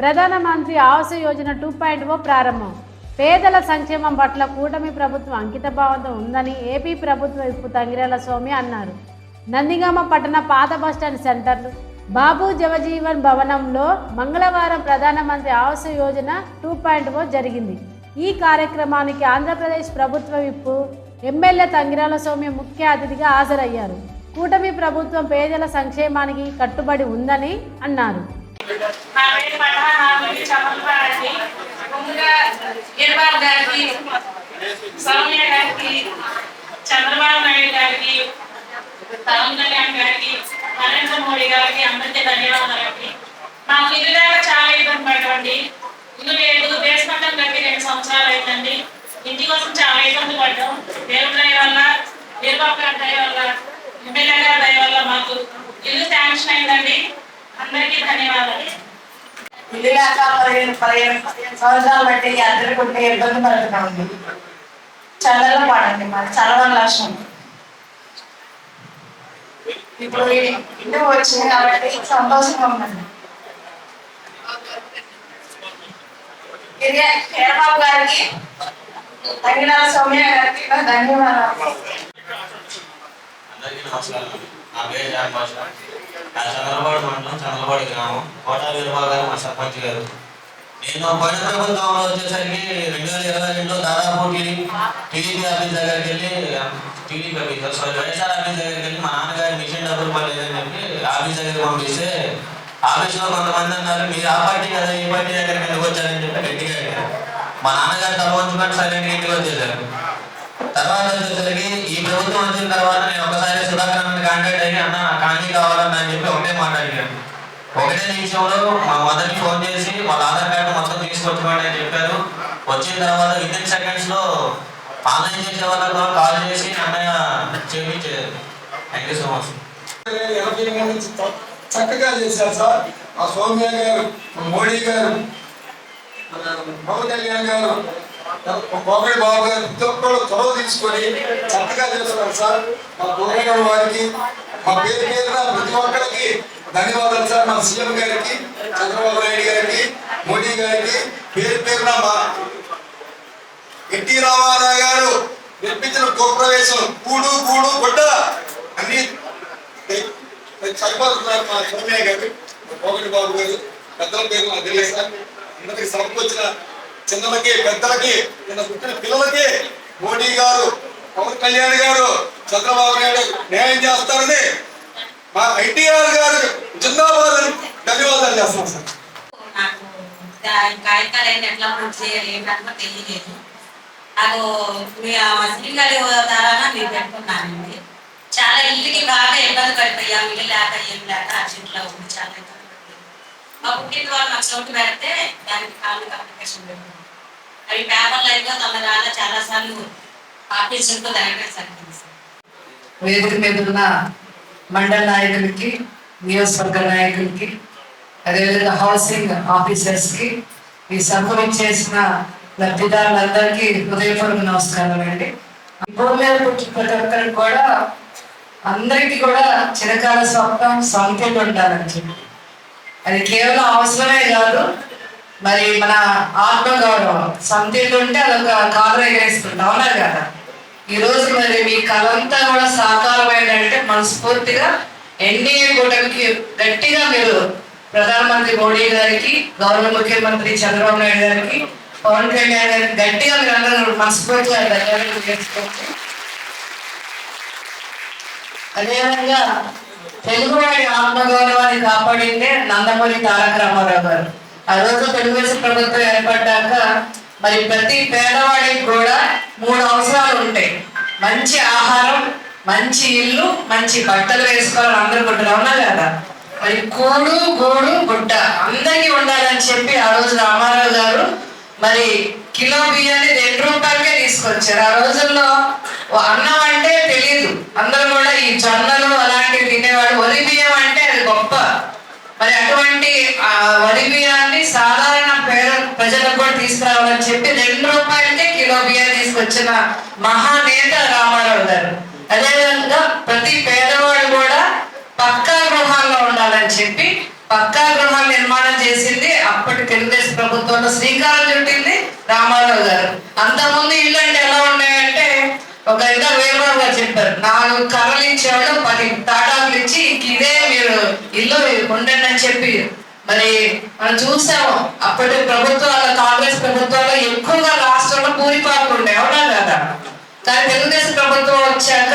Pradhanmantri Awas Yojana two point O ప్రారంభం. పేదల సంక్షేమం పట్ల కూటమి ప్రభుత్వం అంకితభావంతో ఉందని ఏపీ ప్రభుత్వ విప్పు తంగిరాల స్వామి అన్నారు. నందిగామ పట్టణ పాత బస్టాండ్ సెంటర్లు బాబు జవజీవన్ భవనంలో మంగళవారం Pradhanmantri Awas Yojana two point O జరిగింది. ఈ కార్యక్రమానికి ఆంధ్రప్రదేశ్ ప్రభుత్వ విప్పు ఎమ్మెల్యే తంగిరాల స్వామి ముఖ్య అతిథిగా హాజరయ్యారు. కూటమి ప్రభుత్వం పేదల సంక్షేమానికి కట్టుబడి ఉందని అన్నారు. నా పేరు పట్ల నా పేరు చమల్పాడండి ముందుగా గిరిబాబు గారికి సౌమ్య గారికి చంద్రబాబు నాయుడు గారికి పవన్ కళ్యాణ్ గారికి నరేంద్ర మోడీ గారికి అందరికీ ధన్యవాదాలండి. మాకు ఇల్లు చాలా ఇబ్బంది పడ్డామండి. ఇల్లు లేదు దేశమంతం కట్టి రెండు సంవత్సరాలు అయిందండి. ఇంటి కోసం చాలా ఇబ్బంది పడ్డాం. దేవుడి దయ వల్ల గిరిబాబు గారి దయ వల్ల ఎమ్మెల్యే గారి దయ వల్ల మాకు ఇల్లు శాంక్షన్ అయిందండి. అందరికీ ధన్యవాదాలు. ఇల్లు లేక పదిహేను పదిహేను పదిహేను సంవత్సరాలు బట్టి అందరికీ ఉంటే ఇబ్బంది పడుతున్నామండి చల్లగా పాడండి మాకు చల్లవని లక్ష్యం ఇప్పుడు ఈ ఇంటికి వచ్చింది కాబట్టి సంతోషంగా ఉందండి ఇది గారికి తగిన సౌమ్య గారికి ధన్యవాదాలు. అందరికీ నమస్కారం నా పేరు జాన్ భాష. నా మండలం గ్రామం. కోట వీరబాబు గారు మా సర్పంచ్ గారు. నేను పోయిన ప్రభుత్వంలో వచ్చేసరికి రెండు వేల ఇరవై రెండులో దాదాపు టీడీపీ ఆఫీస్ దగ్గరికి వెళ్ళి TDP office sorry YSR office దగ్గరికి వెళ్ళి మా నాన్నగారి మిషన్ డబ్బులు పడలేదని చెప్పి ఆఫీస్ దగ్గర పంపిస్తే ఆఫీస్లో కొంతమంది అన్నారు మీరు ఆ పార్టీ కదా ఈ పార్టీ దగ్గరికి ఎందుకు వచ్చారని చెప్పి గట్టిగా మా నాన్నగారు తల వంచుకొని సరే ఇంటికి వచ్చేసారు. తర్వాత వచ్చేసరికి ఈ ప్రభుత్వం వచ్చిన తర్వాత నేను ఒకసారి సుధాకర్ కాంటాక్ట్ అయ్యి అన్న నాకు కానీ కావాలన్నా అని చెప్పి ఒకటే మాట అడిగాను. ఒకటే నిమిషంలో మా మదర్కి ఫోన్ చేసి వాళ్ళ ఆధార్ కార్డు మొత్తం తీసుకొచ్చుకోండి అని చెప్పారు. వచ్చిన తర్వాత విత్ సెకండ్స్లో ఆన్లైన్ చేసే వాళ్ళకు కాల్ చేసి అన్నయ్య చేయించారు థ్యాంక్ యూ సో మచ్ చక్కగా చేశారు సార్. ఆ సోమ్య గారు మోడీ గారు మన పవన్ కళ్యాణ్ గారు కోకడి బాబు గారు ప్రతి ఒక్కరు చొరవ తీసుకొని చక్కగా చేస్తున్నారు సార్. మా గోగడ వారికి మా పేరు పేరున ప్రతి ఒక్కరికి ధన్యవాదాలు సార్. మా సీఎం గారికి చంద్రబాబు నాయుడు గారికి మోడీ గారికి పేరు పేరున మా ఎన్టీ రామారావు గారు నిర్మించిన గృహప్రవేశం కూడు కూడు గుడ్డ అన్ని సరిపోతున్నారు మా సోమయ్య గారు కోగటి బాబు గారు. పెద్దల పేరు నాకు తెలియదు సార్. అందరికి సభకు వచ్చిన చిన్నలకి పెద్దలకి నిన్న పుట్టిన పిల్లలకి మోడీ గారు పవన్ కళ్యాణ్ గారు చంద్రబాబు నాయుడు న్యాయం చేస్తారని మా ఎన్టీఆర్ గారు జిందాబాద్ అని ధన్యవాదాలు చేస్తాం సార్. నాకు ఎట్లా చేయాలి ఏంటంటే తెలియలేదు. నాకు మీ ఆ గారి ద్వారా మీరు పెట్టుకున్నానండి. చాలా ఇంటికి బాగా ఇబ్బంది పడిపోయాం ఇల్లు లేక ఏం లేక అర్జెంట్లో ఉంది చాలా ఇబ్బంది పడిపోయాం వాళ్ళు నాకు చోటు పెడితే దానికి కాళ్ళు అప్లికేషన్ పెట్టాను అవి పేపర్ లైవ్గా తొందరగా చాలా సార్లు పాటించడంతో ఉంటూ సరిపోయింది వేదిక మీద ఉన్న మండల నాయకులకి నియోజకవర్గ నాయకులకి అదేవిధంగా హౌసింగ్ ఆఫీసర్స్కి ఈ సభను చేసిన లబ్ధిదారులందరికీ హృదయపూర్వక నమస్కారం అండి. భూమి మీద పుట్టిన ప్రతి ఒక్కరికి కూడా అందరికీ కూడా చిరకాల స్వప్నం సొంతలు ఉండాలని చెప్పి. అది కేవలం అవసరమే కాదు. మరి మన ఆత్మగౌరవం సొంతలు ఉంటే అదొక కాలు ఎగరేసుకుంటాం. అవునా కదా? ఈరోజు మరి మీ కలంతా కూడా సాకారమైందంటే మనస్ఫూర్తిగా ఎన్డీఏ కూటమికి గట్టిగా మీరు ప్రధానమంత్రి మోడీ గారికి గౌరవ ముఖ్యమంత్రి చంద్రబాబు నాయుడు గారికి పవన్ కళ్యాణ్ గారికి గట్టిగా మీరు అందరూ మనస్ఫూర్తిగా ధన్యవాదాలు చేసుకోండి అదేవిధంగా తెలుగువాడి ఆత్మగౌరవాన్ని కాపాడిందే నందమూరి తారక రామారావు గారు. ఆ రోజు తెలుగుదేశం ప్రభుత్వం ఏర్పడ్డాక మరి ప్రతి పేదవాడికి కూడా మూడు అవసరాలు ఉంటాయి. మంచి ఆహారం మంచి ఇల్లు మంచి బట్టలు వేసుకోవాలని అందరూ గుడ్డలు అవునా కదా. మరి కూడు గూడు గుడ్డ అందరికీ ఉండాలని చెప్పి ఆ రోజు రామారావు గారు మరి కిలో బియ్యాన్ని రెండు రూపాయలకే తీసుకొచ్చారు. ఆ రోజుల్లో అన్నం అంటే తెలియదు అందరూ కూడా ఈ జొన్నలు అలాంటివి తినేవాడు వరి బియ్యం అంటే అది గొప్ప. మరి అటువంటి వరి బియ్యాన్ని సాధారణ పేద ప్రజలకు కూడా తీసుకురావాలని చెప్పి రెండు రూపాయలకే కిలో బియ్యం తీసుకొచ్చిన మహానేత రామారావు గారు. అదేవిధంగా ప్రతి పేదవాడు కూడా పక్కా గృహాల్లో ఉండాలని చెప్పి పక్కా గృహాలు నిర్మాణం చేసింది అప్పటి ప్రభుత్వంలో శ్రీకారం చుట్టింది రామారావు గారు. అంతకుముందు ఇల్లు అంటే ఎలా ఉన్నాయంటే ఒక ఇంకా వేరుబాబు గారు చెప్పారు. నాలుగు కర్రలు ఇచ్చేవాడు పది తాటాకులు ఇచ్చి ఇదే మీరు ఇల్లు ఉండండి అని చెప్పి మరి మనం చూసాము. అప్పటి ప్రభుత్వాలు కాంగ్రెస్ ప్రభుత్వాలు ఎక్కువగా రాష్ట్రంలో పూరిపాకులు ఉండే అవునా కదా? కానీ తెలుగుదేశం ప్రభుత్వం వచ్చాక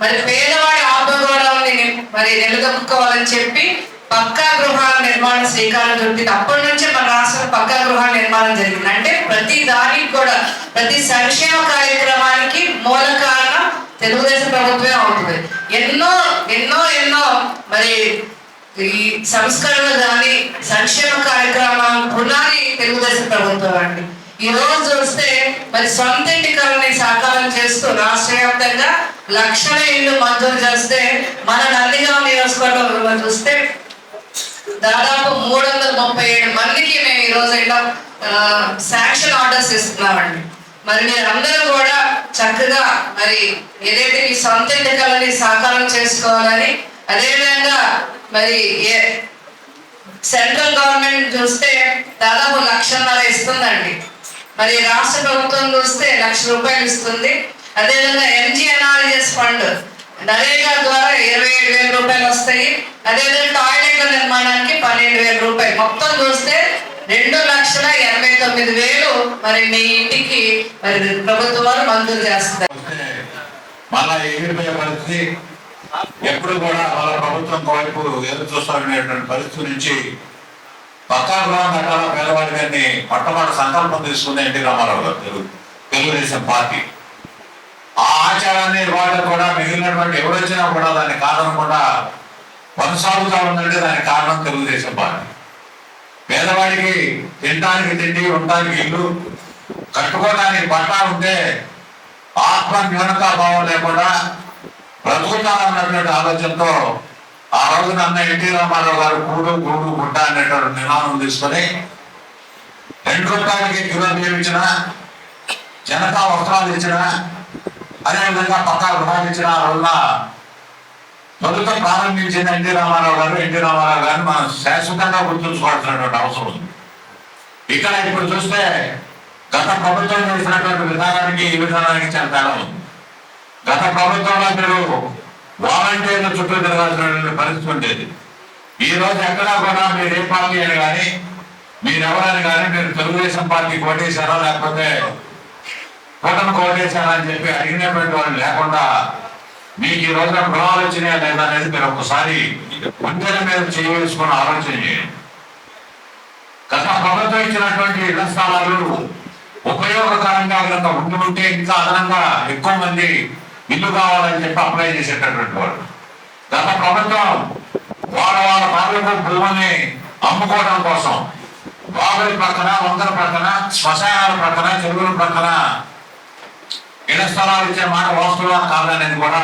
మరి పేదవాడి ఆత్మగౌరవాన్ని మరి నిలదొక్కుకోవాలని చెప్పి పక్కా గృహాల నిర్మాణ శ్రీకారం చుట్టింది అప్పటి నుంచే మన రాష్ట్రంలో పక్కా గృహాల నిర్మాణం జరిగింది. అంటే ప్రతి దానికి కూడా ప్రతి సంక్షేమ కార్యక్రమానికి మూల కారణం తెలుగుదేశం ప్రభుత్వమే అవుతుంది. ఎన్నో ఎన్నో ఎన్నో మరి ఈ సంస్కరణలు కానీ సంక్షేమ కార్యక్రమాలు పునాది తెలుగుదేశం ప్రభుత్వం అండి. ఈ రోజు చూస్తే మరి సొంత ఇంటికల్ని సాకారం చేస్తూ రాష్ట్ర వ్యాప్తంగా లక్షల ఇల్లు మంజూరు చేస్తే మన నందిగామ నియోజకవర్గం చూస్తే దాదాపు మూడు వందల ముప్పై ఏడు మందికి మేము ఈరోజు ఇలా శాంక్షన్ ఆర్డర్స్ ఇస్తున్నామండి. మరి మీరు అందరూ కూడా చక్కగా మరి ఏదైతే మీ సొంత ఎన్నికలని సహకారం సాకారం చేసుకోవాలని అదేవిధంగా మరి ఏ సెంట్రల్ గవర్నమెంట్ చూస్తే దాదాపు లక్షన్నర ఇస్తుందండి. మరి రాష్ట్ర ప్రభుత్వం చూస్తే లక్ష రూపాయలు ఇస్తుంది. అదేవిధంగా ఎంజీఎన్ఆర్ఎస్ ఫండ్ నరేగా ద్వారా ఇరవై ఏడు వేల రూపాయలు వస్తాయి. అదేవిధంగా టాయిలెట్ల నిర్మాణానికి పన్నెండు వేల రూపాయలు. మొత్తం చూస్తే రెండు లక్షల ఎనభై తొమ్మిది వేలు మరి మీ ఇంటికి మరి ప్రభుత్వం వారు మంజూరు చేస్తారు మళ్ళా ఎగిరిపోయే పరిస్థితి ఎప్పుడు కూడా వాళ్ళ ప్రభుత్వం వైపు ఎదురు చూస్తామనేటువంటి పరిస్థితి నుంచి పక్కా గృహం కట్టాల పేదవాడి గారిని మొట్టమొదటి సంకల్పం తీసుకుంది ఎన్టీ రామారావు గారు. తెలుగుదేశం పార్టీ. ఆ ఆచారాన్ని వాళ్ళు కూడా మిగిలినటువంటి ఎవరొచ్చినా కూడా దాని కారణం కూడా కొనసాగుతా ఉందంటే దాని కారణం తెలుగుదేశం పార్టీ. పేదవాడికి తినడానికి తిండి ఉండడానికి ఇల్లు కట్టుకోవడానికి పట్టా ఉంటే ఆత్మ న్యూనతా భావం లేకుండా బ్రతుకుతానన్నటువంటి ఆలోచనతో ఆ రోజున అన్న ఎన్టీ రామారావు గారు కూడు గూడు గుడ్డ అనేటువంటి నినాదం తీసుకొని రెండు రూపాయలకి కిలో బియ్యం ఇచ్చిన జనతా వస్త్రాలు ఇచ్చిన అదేవిధంగా పక్కా గృహాలు ఇచ్చిన వల్ల రోజున తొలుత ప్రారంభించిన ఎన్టీ రామారావు గారు. ఎన్టీ రామారావు గారిని మనం శాశ్వతంగా గుర్తుంచుకోవాల్సినటువంటి అవసరం ఉంది. ఇక్కడ ఇప్పుడు చూస్తే గత ప్రభుత్వం చేసినటువంటి విధానానికి ఈ విధానానికి చాలా తేడా ఉంది. గత ప్రభుత్వంలో మీరు వాలంటీర్ల చుట్టూ తిరగాల్సినటువంటి పరిస్థితి ఉండేది. ఈ రోజు ఎక్కడా కూడా మీరు ఏ పార్టీ అని కానీ మీరెవరని కానీ మీరు తెలుగుదేశం పార్టీ కోటేశారా లేకపోతే కూటమి కోటేశారా చెప్పి అడిగినటువంటి వాళ్ళు లేకుండా మీకు ఈ రోజున గుణాలు వచ్చినాయా లేదా అనేది మీరు ఒకసారి వంతెన మీద చేయవలసుకుని ఆలోచన చేయండి. గత ప్రభుత్వం ఇచ్చినటువంటి ఇళ్ళ స్థలాలు ఉపయోగకరంగా కనుక ఉండి ఉంటే ఇంకా అదనంగా ఎక్కువ మంది ఇల్లు కావాలని చెప్పి అప్లై చేసేటటువంటి వాళ్ళు గత ప్రభుత్వం వాళ్ళ వాళ్ళ తాలూకు భూమిని అమ్ముకోవడం కోసం బాబుల ప్రక్కన వందల ప్రక్కన శ్మశానాల ప్రక్కన చెరువుల ప్రక్కన ఇళ్ళ స్థలాలు ఇచ్చే మాట వాస్తవం కాదనేది కూడా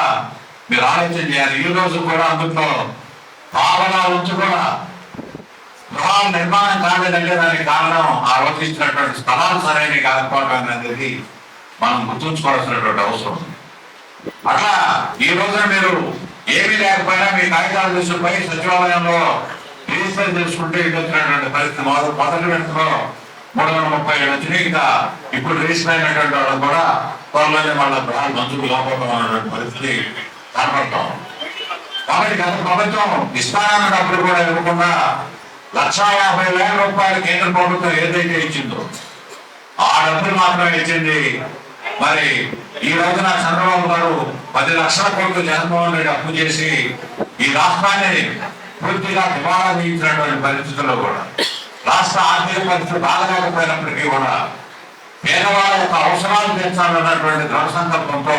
మీరు ఆలోచన చేయాలి. ఈ రోజు కూడా అందులో భావన ఉంచి కూడా గృహాల నిర్మాణం కాలేదంటే దానికి కారణం ఆ రోజు ఇచ్చినటువంటి స్థలాలు సరైన కాకపోవడం అనేది మనం గుర్తుంచుకోవాల్సినటువంటి అవసరం ఉంది. అట్లా ఈ రోజున మీరు ఏమీ లేకపోయినా మీ కాగితాలు తీసుకుపోయి సచివాలయంలో రిజిస్టర్ చేసుకుంటే ఇది వచ్చినటువంటి పరిస్థితి మొదటి విడతలో మూడు వందల ముప్పై ఏడు వచ్చినాయి. ఇంకా ఇప్పుడు రిజిస్టర్ అయినటువంటి వాళ్ళు కూడా త్వరలోనే వాళ్ళ ప్రాణ మంజూరు కాకపోవడం పరిస్థితి కనపడతాం. కాబట్టి గత ప్రభుత్వం ఇస్తానన్న డబ్బులు కూడా ఇవ్వకుండా లక్షా యాభై వేల రూపాయలు కేంద్ర ప్రభుత్వం ఏదైతే ఇచ్చిందో ఆ డబ్బులు మాత్రమే ఇచ్చింది. మరి ఈ రోజున చంద్రబాబు గారు పది లక్షల కోట్లు జగన్మోహన్ రెడ్డి అప్పు చేసి ఈ రాష్ట్రాన్ని పూర్తిగా దివాళా తీయించినటువంటి పరిస్థితుల్లో కూడా రాష్ట్ర ఆర్థిక పరిస్థితి బాగలేకపోయినప్పటికీ కూడా పేదవాళ్ళ యొక్క అవసరాలు తీర్చాలన్నటువంటి దృఢ సంకల్పంతో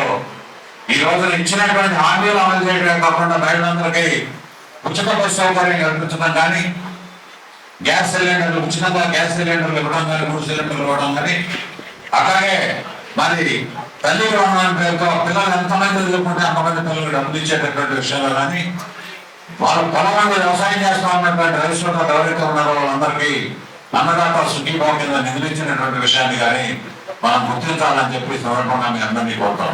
ఈ రోజున ఇచ్చినటువంటి హామీలు అమలు చేయడమే కాకుండా మహిళలందరికీ ఉచిత బస్సు సౌకర్యం కల్పించడం కానీ గ్యాస్ సిలిండర్లు ఉచితంగా గ్యాస్ సిలిండర్లు ఇవ్వడం కానీ మూడు సిలిండర్లు ఇవ్వడం కానీ అలాగే మరి తల్లి రుణాన్ని పేరుతో పిల్లలు ఎంతమంది చదువుకుంటే అంతమంది పిల్లలు డబ్బులు ఇచ్చేటటువంటి విషయంలో కానీ వాళ్ళు పొలం వ్యవసాయం చేస్తా ఉన్నటువంటి రైతులతో ఎవరైతే ఉన్నారో వాళ్ళందరికీ అన్నదాత సుఖీభావ కింద నిధులించినటువంటి విషయాన్ని కానీ మనం గుర్తించాలని చెప్పి సందర్భంగా మీ అందరినీ కోరుతాం.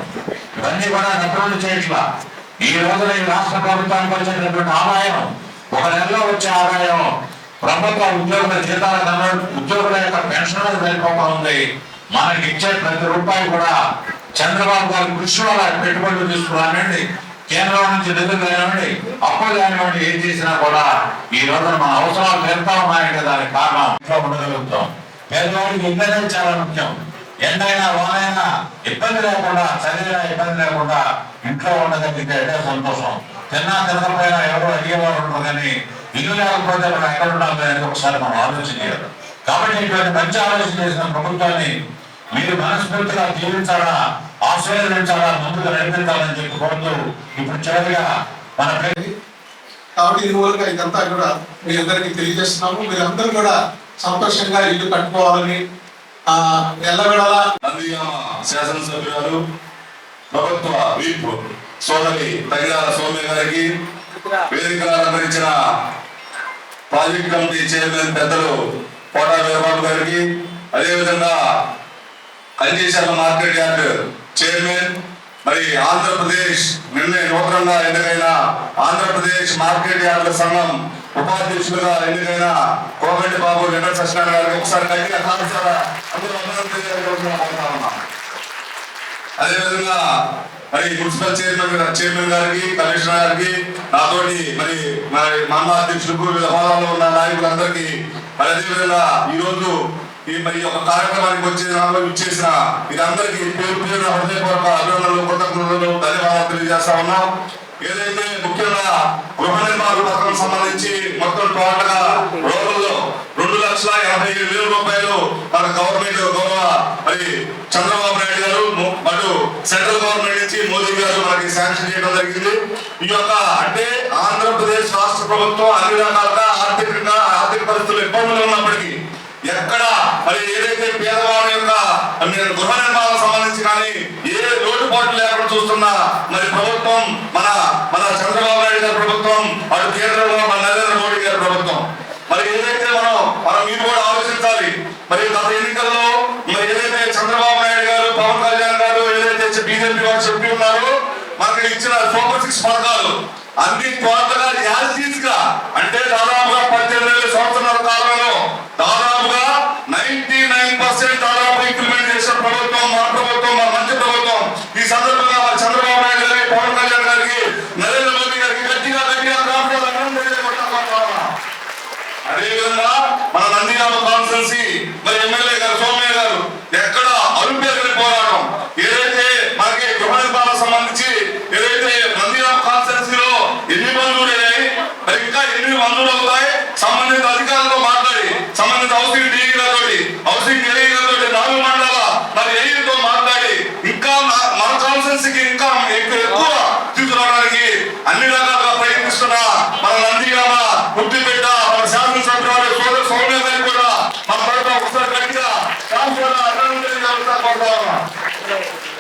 ఇవన్నీ కూడా నటులు చేయట్లా. ఈ రోజున ఈ రాష్ట్ర ప్రభుత్వానికి వచ్చేటటువంటి ఆదాయం ఒక నెలలో వచ్చే ఆదాయం ప్రభుత్వ ఉద్యోగుల జీతాల కన్నా ఉద్యోగుల యొక్క పెన్షన్ సరిపోతా ఉంది. మనకి ఇచ్చే ప్రతి రూపాయి కూడా చంద్రబాబు గారి కృషి వల్ల పెట్టుబడులు తీసుకురానండి. కేంద్రం నుంచి నిధులు కానివ్వండి అప్పులు కానివ్వండి ఏం చేసినా కూడా ఈ రోజున మన అవసరాలు పెరుగుతా ఉన్నాయంటే దానికి కారణం ఇంట్లో ఉండగలుగుతాం. పేదవాడికి ఇల్లు అనేది చాలా ముఖ్యం. ఎండైనా వానైనా ఇబ్బంది లేకుండా చదివినా ఇబ్బంది లేకుండా ఇంట్లో ఉండగలిగితే సంతోషం. తిన్నా తినకపోయినా ఎవరో అడిగేవారు ఉంటారు కానీ ఇల్లు లేకపోతే మనం ఎక్కడ ఉండాలి అనేది ఒకసారి మనం ఆలోచన చేయాలి. కాబట్టి ఇటువంటి మంచి ఆలోచన చేసిన ప్రభుత్వాన్ని మీరు మనస్ఫూర్తిగా జీవించాలా ఆశీర్వదించాలా ముందుకు నడిపించాలని చెప్పి కోరుతూ ఇప్పుడు చివరిగా మన కాబట్టి ఇది మూలంగా ఇదంతా కూడా మీ అందరికీ తెలియజేస్తున్నాము. మీరందరూ కూడా సంతోషంగా ఇల్లు కట్టుకోవాలని నందిగామ శాసనసభ్యురాలు ప్రభుత్వ వీప్ సోదరి తగిరాల సౌమ్య గారికి వేదిక అలంకరించిన ప్రాజెక్ట్ కమిటీ చైర్మన్ పెద్దలు కోటా వీరబాబు గారికి అదేవిధంగా కంజేశ్వర మార్కెట్ యార్డ్ చైర్మన్ మరి ఆంధ్రప్రదేశ్ నిన్న నూతనంగా ఎన్నికైన ఆంధ్రప్రదేశ్ మార్కెట్ యార్డుల సంఘం ఉపాధ్యక్షులుగా ఎన్నికైన కోగంటి బాబు నిన్న సత్యనారాయణ గారికి ఒకసారి గట్టిగా అదేవిధంగా మరి మున్సిపల్ చైర్మన్ చైర్మన్ గారికి కమిషనర్ గారికి నాతోటి మరి మరి మండల అధ్యక్షులకు వివిధ హోదాలో ఉన్న నాయకులందరికీ మరి అదేవిధంగా ఈరోజు ఈ మరి ఒక కార్యక్రమానికి వచ్చే దానిలో ఇచ్చేసిన మీరందరికీ పేరు పేరు హృదయపూర్వక అభినందనలు కృతజ్ఞతలు ధన్యవాదాలు తెలియజేస్తా ఉన్నాం. ఏదైతే ముఖ్యంగా గృహ నిర్మాణ పథకం సంబంధించి మొత్తం టోటల్గా రోజుల్లో రెండు లక్షల ఎనభై ఏడు వేల రూపాయలు మన గవర్నమెంట్ గౌరవ మరి చంద్రబాబు నాయుడు గారు మరియు సెంట్రల్ గవర్నమెంట్ నుంచి మోదీ గారు మనకి శాంక్షన్ చేయడం జరిగింది. ఈ యొక్క అంటే ఆంధ్రప్రదేశ్ రాష్ట్ర ప్రభుత్వం అన్ని రకాలుగా ఆర్థికంగా ఆర్థిక పరిస్థితులు ఇబ్బందులు ఉన్నప్పటికీ ఎక్కడ ఏదైతే పేదవాడి యొక్క మరి గృహ నిర్మాణం సంబంధించి కానీ ఏ లోటుపాట్లు లేకుండా చూస్తున్నా మరి ప్రభుత్వం మన మన చంద్రబాబు నాయుడు గారి ప్రభుత్వం అటు కేంద్రంలో మన నరేంద్ర మోడీ గారి ప్రభుత్వం. మరి ఏదైతే మనం మనం మీరు కూడా ఆలోచించాలి. మరి గత ఎన్నికల్లో మరి ఏదైతే చంద్రబాబు నాయుడు గారు పవన్ కళ్యాణ్ గారు ఏదైతే బీజేపీ వారు చెప్పి ఉన్నారో మనకి ఇచ్చిన సూపర్ సిక్స్ పథకాలు అన్ని టోటల్గా యాజ్గా అంటే దాదాపుగా పద్దెనిమిది సంవత్సరాల కాలంలో దాదాపుగా నైన్టీ నైన్ పర్సెంట్ దాదాపు ఇంప్లిమెంట్ చేసిన ప్రభుత్వం మన ప్రభుత్వం మన మంచి ప్రభుత్వం ఈ సందర్భంగా మన చంద్రబాబు నాయుడు గారికి పవన్ కళ్యాణ్ గారికి నరేంద్ర మోదీ గారికి గట్టిగా గట్టిగా గ్రామాలు అభినందనలు తెలియజేయమంటున్నాను. అదేవిధంగా మన నందిగామ కాన్స్టెన్సీ మరి ఎమ్మెల్యే గారు సోమయ్య గారు ఎక్కడ అరుపేరుని పోరాటం ఏదైతే మనకి గృహ నిర్మాణం సంబంధించి ఏదైతే నందిగామ కాన్స్టెన్సీలో ఎన్ని మంజూరు అయ్యాయి మరి ఇంకా ఎన్ని మంజూరు అవుతాయి సంబంధిత అధికారులతో మాట్లాడి సంబంధిత హౌసింగ్ డీ గారితో హౌసింగ్ ఏఈ గారితో నాలుగు మండలాల మరి ఏఈతో మాట్లాడి ఇంకా నా- మన కాన్స్టెన్సీకి ఇంకా ఎక్కువ ఎక్కువ తీసుకురావడానికి అన్ని రకాలుగా ప్రయత్నిస్తున్న మన నందిగామ ముద్దుపేట మన శాసనసభ్యురాలు సోదర సౌమ్య గారికి కూడా మన తరఫున ఒకసారి గట్టిగా శాసన అభినందనలు తెలియజేస్తా కోరుతా ఉన్నాం.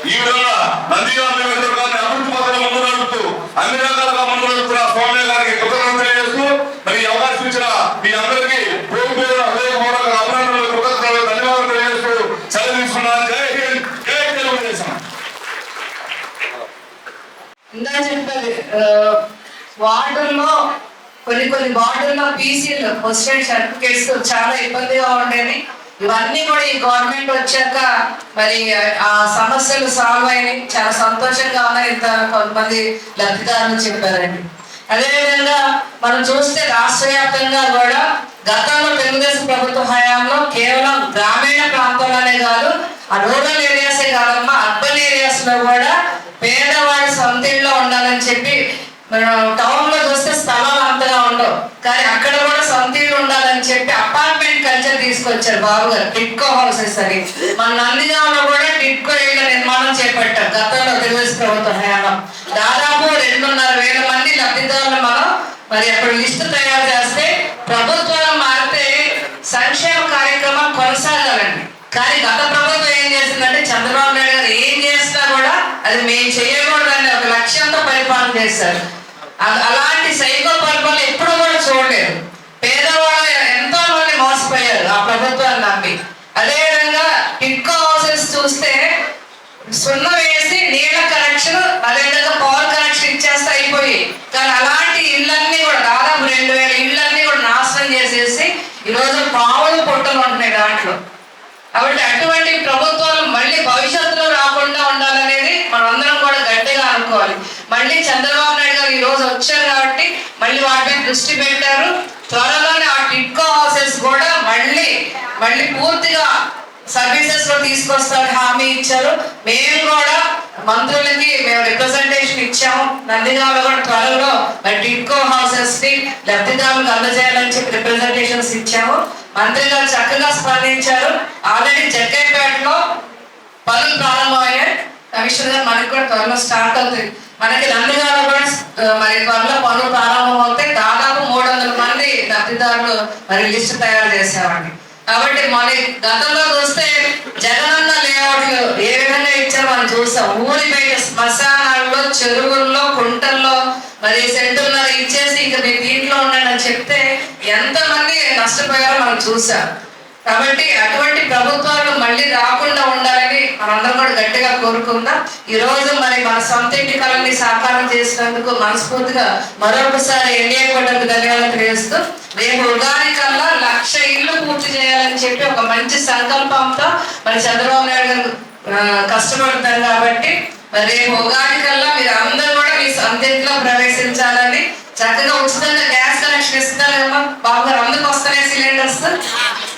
ఈ విధంగా నందిగామ నియోజకవర్గాన్ని అభివృద్ధి పథకం ముందు నడుపుతూ అన్ని రకాలుగా ముందు నడుపుతున్న సౌమ్య గారికి కృతజ్ఞతలు చేస్తూ మరి అవకాశం ఇచ్చిన మీ అందరికీ పేరు పేరున హృదయపూర్వక అభినందనలు కృతజ్ఞతలు ధన్యవాదాలు తెలియజేస్తూ సెలవు తీసుకున్నాను జై హింద్ జై తెలుగుదేశం ఇందా చెప్పారు వార్డుల్లో కొన్ని కొన్ని వార్డుల్లో పీసీలు ఎయిడ్ సర్టిఫికేట్స్ చాలా ఇబ్బందిగా ఉండేది ఇవన్నీ కూడా ఈ గవర్నమెంట్ వచ్చాక మరి ఆ సమస్యలు సాల్వ్ అయినాయి. చాలా సంతోషంగా ఉన్నాయి ఇంత కొంతమంది లబ్ధిదారులు చెప్పారండి. అదేవిధంగా మనం చూస్తే రాష్ట్ర వ్యాప్తంగా కూడా గతంలో తెలుగుదేశం ప్రభుత్వ హయాంలో కేవలం గ్రామీణ ప్రాంతాలనే కాదు ఆ రూరల్ ఏరియాసే కాదమ్మా అర్బన్ ఏరియాస్లో కూడా పేదవాడి సొంత ఉండాలని చెప్పి మనం టౌన్లో చూస్తే స్థలం ఉండవు. కానీ అక్కడ కూడా సొంత ఇల్లు ఉండాలని చెప్పి అపార్ట్మెంట్ కల్చర్ తీసుకొచ్చారు బాబు గారు టిట్కో హౌసెస్ అని. మన నందిగామలో కూడా టిట్కో ఇళ్ళ నిర్మాణం చేపట్టారు. గతంలో తెలుగుదేశం ప్రభుత్వ హయాంలో దాదాపు రెండున్నర వేల మంది లబ్ధిదారులు మనం మరి అప్పుడు లిస్టు తయారు చేస్తే ప్రభుత్వాలు మారితే సంక్షేమ కార్యక్రమం కొనసాగాలండి. కానీ గత ప్రభుత్వం ఏం చేసిందంటే చంద్రబాబు నాయుడు గారు ఏం చేసినా కూడా అది మేము చేయకూడదని ఒక లక్ష్యంతో పరిపాలన చేశారు. అలాంటి సైకో పరిపాలన ఎప్పుడు కూడా చూడలేదు. పేదవాళ్ళు ఎంతో మంది మోసపోయారు ఆ ప్రభుత్వాన్ని నమ్మి. అదేవిధంగా టిట్కో హౌసెస్ చూస్తే సున్నం వేసి నీళ్ళ కనెక్షన్ అదేవిధంగా పవర్ కనెక్షన్ ఇచ్చేస్తే అయిపోయి. కానీ అలాంటి ఇళ్ళన్నీ కూడా దాదాపు రెండు వేల ఇళ్ళన్నీ కూడా నాశనం చేసేసి ఈరోజు పావులు పొట్టలు ఉంటున్నాయి దాంట్లో. కాబట్టి అటువంటి ప్రభుత్వాలు మళ్ళీ భవిష్యత్తులో రాకుండా ఉండాలనేది మనందరం కూడా గట్టిగా అనుకోవాలి. మళ్ళీ చంద్రబాబు ఈ రోజు వచ్చారు కాబట్టి మళ్ళీ వాటి మీద దృష్టి పెట్టారు. త్వరలోనే ఆ టిట్కో హౌసెస్ కూడా మళ్ళీ మళ్ళీ పూర్తిగా సర్వీసెస్లో తీసుకొస్తారు హామీ ఇచ్చారు. మేము కూడా మంత్రులకి మేము రిప్రజెంటేషన్ ఇచ్చాము. నందిగామలో కూడా త్వరలో మరి టిట్కో హౌసెస్ని లబ్ధిదారులకు అందజేయాలని చెప్పి రిప్రజెంటేషన్స్ ఇచ్చాము. మంత్రి గారు చక్కగా స్పందించారు. ఆల్రెడీ జగ్గైపేటలో పనులు ప్రారంభమయ్యాయి. కమిషనర్ గారు మనకి కూడా త్వరలో స్టార్ట్ అవుతుంది. మనకి నందిగాలో కూడా మరి త్వరలో పనులు ప్రారంభం అవుతాయి దాదాపు మూడు వందల మంది లబ్ధిదారులు మరి లిస్ట్ తయారు చేసామండి కాబట్టి మన గతంలో చూస్తే జగనన్న లేఅవుట్లు ఏ విధంగా ఇచ్చారో మనం చూసాం. ఊరి బయట శ్మశానాల్లో చెరువుల్లో కుంటల్లో మరి సెంటుల్లో ఇచ్చేసి ఇంకా మీరు దీంట్లో ఉన్నాడని చెప్తే ఎంతమంది నష్టపోయారో మనం చూసాం. కాబట్టి అటువంటి ప్రభుత్వాలు మళ్ళీ రాకుండా ఉండాలని మనందరం కూడా గట్టిగా కోరుకుందాం. ఈ రోజు మరి మన సొంత ఇంటి కళని సాకారం చేసినందుకు మనస్ఫూర్తిగా మరొకసారి ఎన్డీఏ కూటమికి ధన్యవాదాలు తెలియజేస్తూ రేపు ఉగాది కల్లా లక్ష ఇల్లు పూర్తి చేయాలని చెప్పి ఒక మంచి సంకల్పంతో మరి చంద్రబాబు నాయుడు గారు కష్టపడతారు కాబట్టి మరి రేపు ఉగాది కల్లా మీరు అందరూ కూడా మీ సొంత ఇంట్లో ప్రవేశించాలని చక్కగా ఉచితంగా గ్యాస్ కనెక్షన్ ఇస్తున్నారేమో బాబు గారు అందుకు వస్తున్నాయి సిలిండర్స్.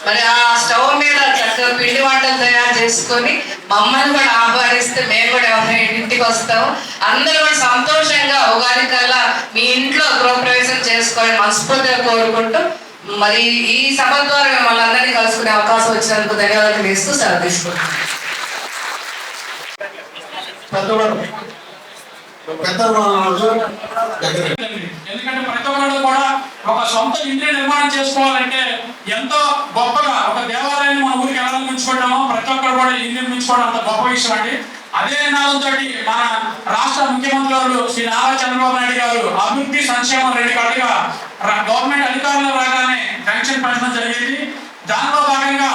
మరి ఆ స్టవ్ మీద చక్కగా పిండి వంటలు తయారు చేసుకొని మమ్మల్ని కూడా ఆహ్వానిస్తే మేము కూడా ఎవరైనా ఇంటికి వస్తాము. అందరూ కూడా సంతోషంగా ఉగాది కల్లా మీ ఇంట్లో గృహప్రవేశం చేసుకొని మనస్ఫూర్తిగా కోరుకుంటూ మరి ఈ సభ ద్వారా మిమ్మల్ని అందరినీ కలుసుకునే అవకాశం వచ్చినందుకు ధన్యవాదాలు ఇస్తూ సెలవు తీసుకుంటాం ఎందుకంటే ప్రతి ఒక్కరు కూడా ఒక సొంత ఇంటిని నిర్మాణం చేసుకోవాలంటే ఎంతో గొప్పగా ఒక దేవాలయాన్ని మన ఊరికి ఎలా నిర్మించుకుంటామో ప్రతి ఒక్కరు కూడా ఇల్లు నిర్మించుకోవడం అంత గొప్ప విషయం అండి. అదే నినాదంతో మన రాష్ట్ర ముఖ్యమంత్రి గారు శ్రీ నారా చంద్రబాబు నాయుడు గారు అభివృద్ధి సంక్షేమం రెండు కట్టుగా గవర్నమెంట్ అధికారంలో రాగానే పెన్షన్ పెంచడం జరిగింది. దానిలో భాగంగా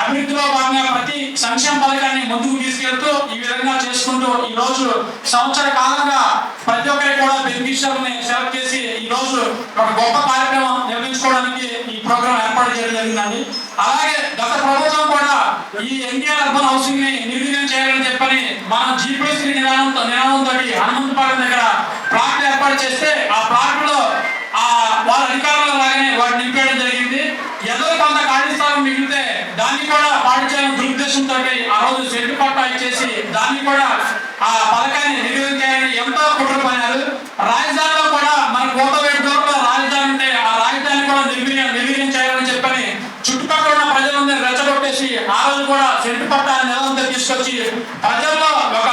అభివృద్ధిలో భాగంగా ప్రతి సంక్షేమ పథకాన్ని ముందుకు తీసుకెళ్తూ ఈ విధంగా చేసుకుంటూ ఈ రోజు సంవత్సర కాలంగా ప్రతి ఒక్కరికి కూడా బెనిఫిషియర్ని సెలెక్ట్ చేసి ఈ రోజు ఒక గొప్ప కార్యక్రమం నిర్వహించుకోవడానికి ఈ ప్రోగ్రాం ఏర్పాటు చేయడం జరిగిందండి. అలాగే గత ప్రభుత్వం కూడా ఈ ఎన్టీఆర్ అర్బన్ హౌసింగ్ని నిర్వీర్యం చేయాలని చెప్పని మన జీపీఎస్ నినాదంతో నినాదంతో హనుమంతపాలెం దగ్గర ప్లాట్ ఏర్పాటు చేస్తే ఆ ప్లాట్లో ఆ వాళ్ళ అధికారంలో లాగానే వాటిని నింపేయడం జరిగింది. ఏదో కొంత ఖాళీ స్థలం మిగిలితే దాన్ని కూడా పాడు చేయాలని దురుద్దేశంతో ఆ రోజు చెట్టు పట్ట ఇచ్చేసి దాన్ని కూడా ఆ పథకాన్ని నిర్వహణ ఎంతో కుట్ర పన్నారు. రాజధానిలో కూడా మన కోటవేటి దూరంలో రాజధాని ఉంటే ఆ రాజధాని కూడా నిర్వీర్యం నిర్వీర్యం చేయాలని చెప్పని చుట్టుపక్కల ఉన్న ప్రజలందరినీ రెచ్చగొట్టేసి ఆ రోజు కూడా చెట్టు పట్ట నెలంతా తీసుకొచ్చి ప్రజల్లో ఒక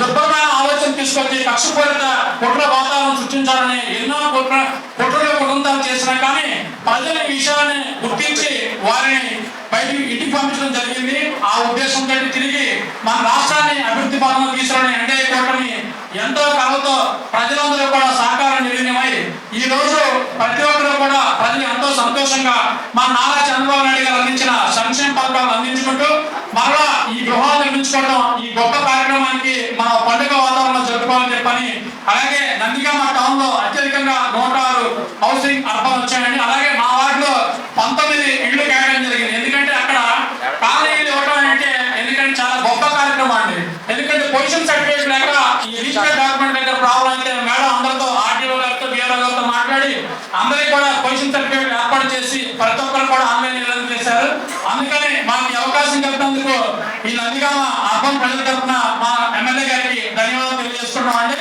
దుర్భరమైన ఆలోచన తీసుకొచ్చి కక్షపూరిత కుట్ర వాతావరణం సృష్టించాలని ఎన్నో కుట్ర కుట్రలు కుటుంబాలు చేసినా కానీ ప్రజలు ఈ విషయాన్ని గుర్తించి వారిని బయటికి ఇంటికి పంపించడం జరిగింది. ఆ ఉద్దేశంతో తిరిగి మన రాష్ట్రాన్ని అభివృద్ధి పరంలో తీసుకుని ఎన్డీఏ కూటమి ఎంతో కళతో ప్రజలందరూ కూడా సహకారం నిర్ణయమై ఈ రోజు ప్రతి ఒక్కరు కూడా ప్రజలు ఎంతో సంతోషంగా మన నారా చంద్రబాబు నాయుడు గారు అందించిన సంక్షేమ పథకాలు అందించుకుంటూ మరలా ఈ గృహాలు నిర్మించుకోవడం ఈ గొప్ప కార్యక్రమానికి మన పండుగ వాతావరణం జరుపుకోవాలని చెప్పని అలాగే నందిగామ టౌన్లో అత్యధికంగా నూట ఆరు హౌసింగ్ అర్పణ వచ్చాయండి. అలాగే అందరికి కూడా పొజిషన్ సర్టిఫికేట్ ఏర్పాటు చేసి ప్రతి ఒక్కరు కూడా ఆన్లైన్ నిలదం చేశారు. అందుకని మాకు అవకాశం కలిపినందుకు ఈ నందిగామ అర్థం ప్రజలు తరఫున మా ఎమ్మెల్యే గారికి ధన్యవాదాలు తెలియజేసుకున్నామండి